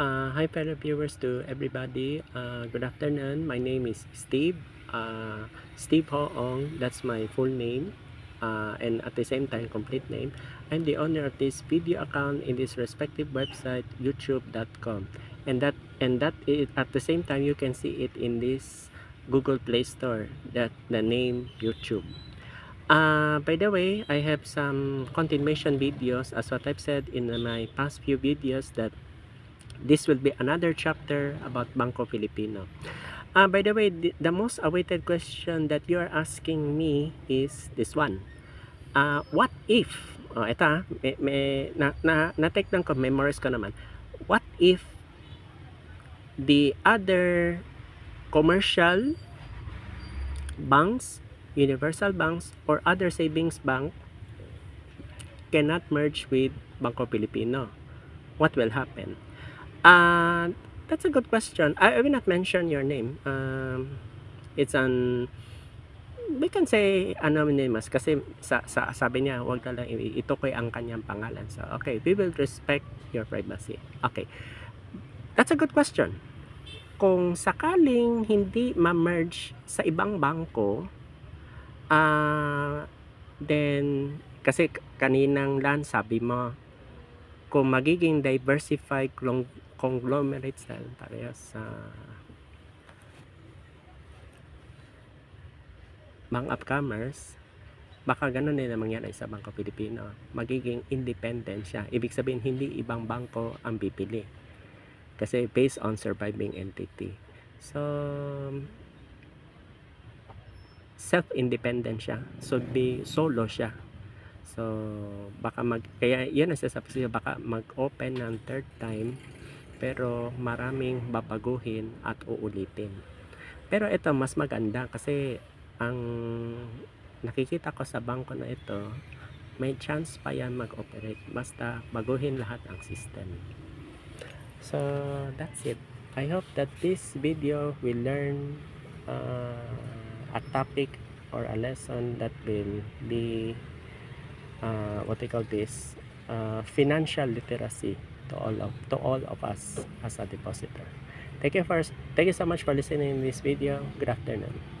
Uh, hi fellow viewers to everybody. Uh, good afternoon. My name is Steve. Uh, Steve Hoong. That's my full name. Uh, and at the same time complete name. I'm the owner of this video account in this respective website youtube.com. And that and that is, at the same time you can see it in this Google Play Store that the name YouTube. Uh, by the way, I have some continuation videos as what I've said in my past few videos that this will be another chapter about Banco Filipino. Uh, by the way, the, most awaited question that you are asking me is this one. Uh, what if, oh, ito ah, may, may, na, na, na-take down ko, memorize ko naman. What if the other commercial banks, universal banks, or other savings bank cannot merge with Banco Filipino? What will happen? Uh, that's a good question. I, I will not mention your name. Um, it's an we can say anonymous kasi sa, sa sabi niya wag na lang i- itukoy ang kanyang pangalan. So okay, we will respect your privacy. Okay. That's a good question. Kung sakaling hindi ma-merge sa ibang bangko, ah then kasi kaninang lan sabi mo kung magiging diversified conglomerates na parehas sa mga upcomers, baka ganun din ang mangyari sa Bangko Pilipino. Magiging independent siya. Ibig sabihin, hindi ibang bangko ang bipili. Kasi based on surviving entity. So, self-independent siya. Should be solo siya. So, baka mag, kaya yan ang sasabi siya, baka mag-open ng third time, pero maraming babaguhin at uulitin. Pero ito, mas maganda kasi ang nakikita ko sa bangko na ito, may chance pa yan mag-operate. Basta baguhin lahat ang system. So, that's it. I hope that this video will learn uh, a topic or a lesson that will be uh, what they call this uh, financial literacy to all of to all of us as a depositor. Thank you for thank you so much for listening in this video. Good afternoon.